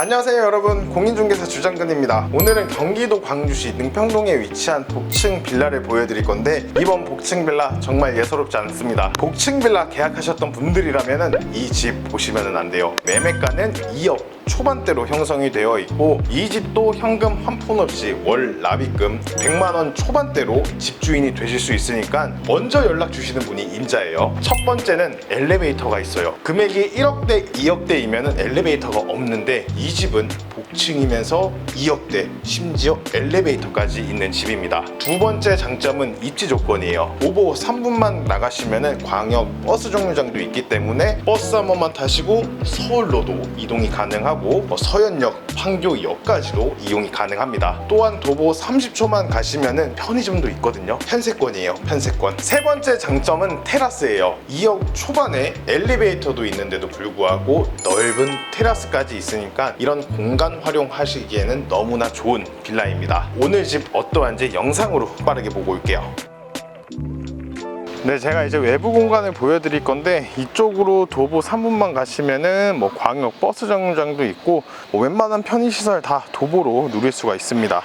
안녕하세요 여러분. 공인중개사 주장근입니다. 오늘은 경기도 광주시 능평동에 위치한 복층 빌라를 보여드릴 건데 이번 복층 빌라 정말 예사롭지 않습니다. 복층 빌라 계약하셨던 분들이라면 이 집 보시면 안 돼요. 매매가는 2억 초반대로 형성이 되어 있고 이 집도 현금 한 푼 없이 월 납입금 100만원 초반대로 집주인이 되실 수 있으니까 먼저 연락 주시는 분이 임자예요. 첫 번째는 엘리베이터가 있어요. 금액이 1억대 2억대이면 엘리베이터가 없는데 이 집은 복 층이면서 2억대 심지어 엘리베이터까지 있는 집입니다 두 번째 장점은 입지 조건이에요 오보 3분만 나가시면 광역 버스 정류장도 있기 때문에 버스 한 번만 타시고 서울로도 이동이 가능하고 뭐 서현역, 판교역까지도 이용이 가능합니다. 또한 도보 30초만 가시면은 편의점도 있거든요. 편세권이에요. 편세권. 세 번째 장점은 테라스예요. 2억 초반에 엘리베이터도 있는데도 불구하고 넓은 테라스까지 있으니까 이런 공간 활용하시기에는 너무나 좋은 빌라입니다. 오늘 집 어떠한지 영상으로 빠르게 보고 올게요. 네, 제가 이제 외부 공간을 보여드릴 건데 이쪽으로 도보 3분만 가시면은 뭐 광역 버스 정류장도 있고 뭐 웬만한 편의시설 다 도보로 누릴 수가 있습니다.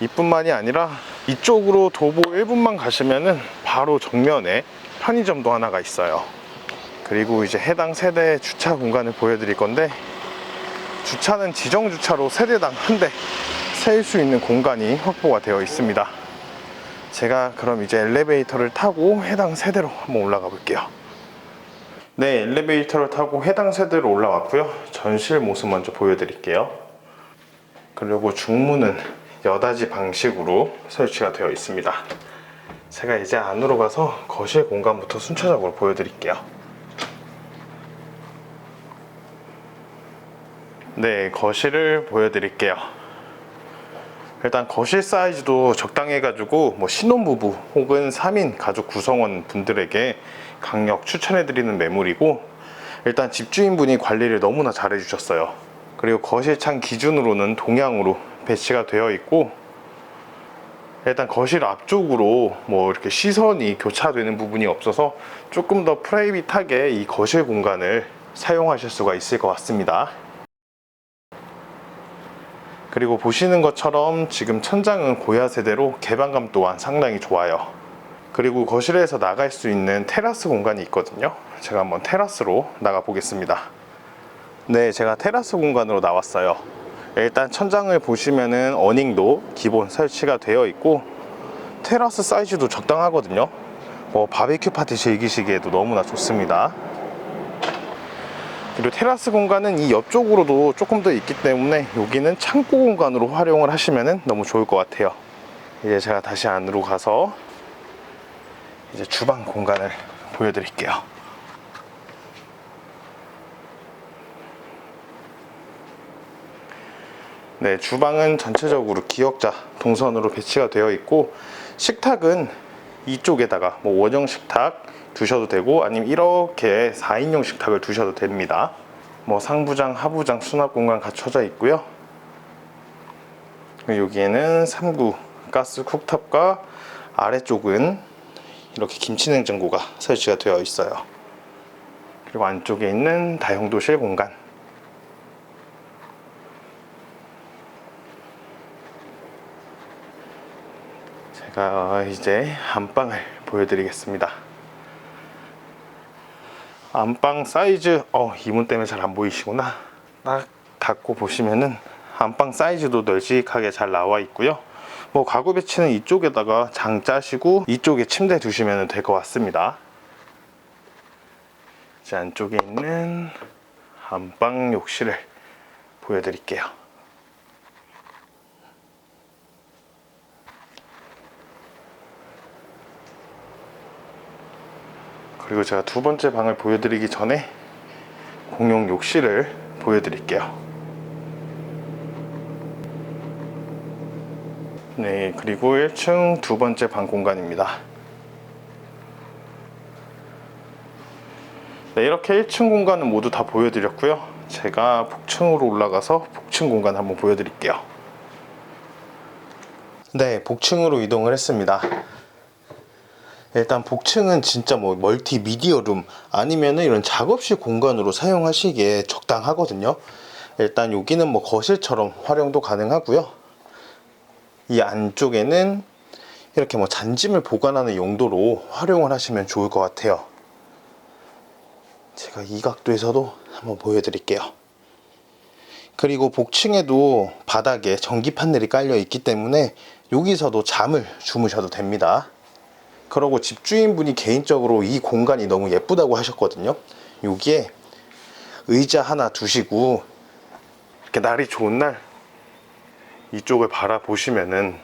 이뿐만이 아니라 이쪽으로 도보 1분만 가시면은 바로 정면에 편의점도 하나가 있어요. 그리고 이제 해당 세대 주차 공간을 보여드릴 건데 주차는 지정 주차로 세대당 한 대 세울 수 있는 공간이 확보가 되어 있습니다. 제가 그럼 이제 엘리베이터를 타고 해당 세대로 한번 올라가 볼게요. 네, 엘리베이터를 타고 해당 세대로 올라왔고요. 전실 모습 먼저 보여드릴게요. 그리고 중문은 여닫이 방식으로 설치가 되어 있습니다. 제가 이제 안으로 가서 거실 공간부터 순차적으로 보여드릴게요. 네, 거실을 보여드릴게요. 일단 거실 사이즈도 적당해가지고 뭐 신혼부부 혹은 3인 가족 구성원 분들에게 강력 추천해드리는 매물이고 일단 집주인분이 관리를 너무나 잘해주셨어요. 그리고 거실창 기준으로는 동향으로 배치가 되어 있고 일단 거실 앞쪽으로 뭐 이렇게 시선이 교차되는 부분이 없어서 조금 더 프라이빗하게 이 거실 공간을 사용하실 수가 있을 것 같습니다. 그리고 보시는 것처럼 지금 천장은 고야 세대로 개방감 또한 상당히 좋아요. 그리고 거실에서 나갈 수 있는 테라스 공간이 있거든요. 제가 한번 테라스로 나가 보겠습니다. 네, 제가 테라스 공간으로 나왔어요. 일단 천장을 보시면은 어닝도 기본 설치가 되어 있고 테라스 사이즈도 적당하거든요. 뭐 바베큐 파티 즐기시기에도 너무나 좋습니다. 그리고 테라스 공간은 이 옆쪽으로도 조금 더 있기 때문에 여기는 창고 공간으로 활용을 하시면 너무 좋을 것 같아요. 이제 제가 다시 안으로 가서 이제 주방 공간을 보여드릴게요. 네, 주방은 전체적으로 기역자 동선으로 배치가 되어 있고 식탁은 이쪽에다가 뭐 원형 식탁 두셔도 되고 아니면 이렇게 4인용 식탁을 두셔도 됩니다. 뭐 상부장, 하부장 수납 공간 갖춰져 있고요. 여기에는 3구 가스 쿡탑과 아래쪽은 이렇게 김치 냉장고가 설치가 되어 있어요. 그리고 안쪽에 있는 다용도실 공간. 제가 이제 안방을 보여드리겠습니다. 안방 사이즈, 어, 이문 때문에 잘 안 보이시구나. 딱 닫고 보시면은 안방 사이즈도 널찍하게 잘 나와 있고요. 뭐 가구 배치는 이쪽에다가 장 짜시고 이쪽에 침대 두시면 될 것 같습니다. 이제 안쪽에 있는 안방 욕실을 보여드릴게요. 그리고 제가 두 번째 방을 보여드리기 전에 공용 욕실을 보여드릴게요. 네, 그리고 1층 두 번째 방 공간입니다. 네, 이렇게 1층 공간은 모두 다 보여드렸고요. 제가 복층으로 올라가서 복층 공간 한번 보여드릴게요. 네, 복층으로 이동을 했습니다. 일단 복층은 진짜 뭐 멀티 미디어 룸 아니면은 이런 작업실 공간으로 사용하시기에 적당하거든요. 일단 여기는 뭐 거실처럼 활용도 가능하고요. 이 안쪽에는 이렇게 뭐 잔짐을 보관하는 용도로 활용을 하시면 좋을 것 같아요. 제가 이 각도에서도 한번 보여드릴게요. 그리고 복층에도 바닥에 전기 판넬이 깔려 있기 때문에 여기서도 잠을 주무셔도 됩니다. 그러고 집주인분이 개인적으로 이 공간이 너무 예쁘다고 하셨거든요. 여기에 의자 하나 두시고 이렇게 날이 좋은 날 이쪽을 바라보시면은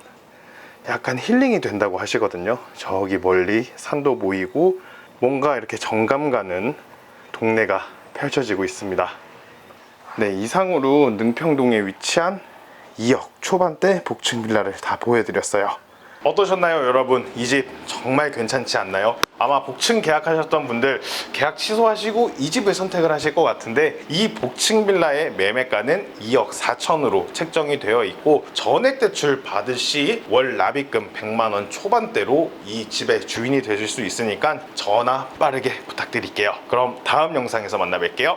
약간 힐링이 된다고 하시거든요. 저기 멀리 산도 보이고 뭔가 이렇게 정감 가는 동네가 펼쳐지고 있습니다. 네, 이상으로 능평동에 위치한 2억 초반대 복층 빌라를 다 보여드렸어요. 어떠셨나요, 여러분? 이 집 정말 괜찮지 않나요? 아마 복층 계약하셨던 분들 계약 취소하시고 이 집을 선택을 하실 것 같은데 이 복층 빌라의 매매가는 2억 4천으로 책정이 되어 있고 전액 대출 받을 시 월 납입금 100만 원 초반대로 이 집의 주인이 되실 수 있으니까 전화 빠르게 부탁드릴게요. 그럼 다음 영상에서 만나 뵐게요.